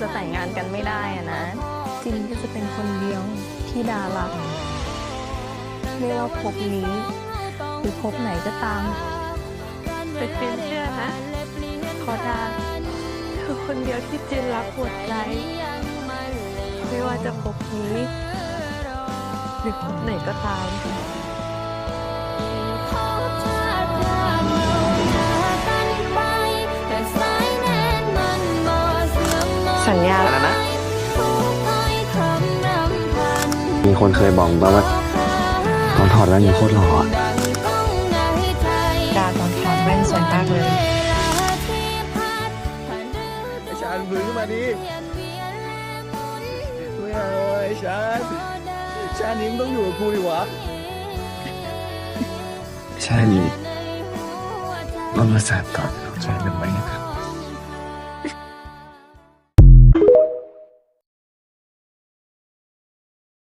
จะแต่งงานกันไม่ได้อะนะ จินก็จะเป็นคนเดียวที่ดารักไม่ว่าภพนี้ หรือภพไหนก็ตามแต่จินเชื่อนะขอดาคือคนเดียวที่จินรักหัวใจไม่ว่าจะภพนี้ หรือภพไหนก็ตาม สัญญาแล้วนะมีคนเคยบอกมาว่าตอนถอดแว่นมีโคตรหล่ออะดาตอนถอดแว่นสวยมากเลย ไอ้ชานฟื้นขึ้นมาดิไม่เอาไอ้ชานชาตินี้มึงต้องอยู่กับกูดิวะใช่ดิเรามาสาดก่อนเข้าใจหรือไม่ครับ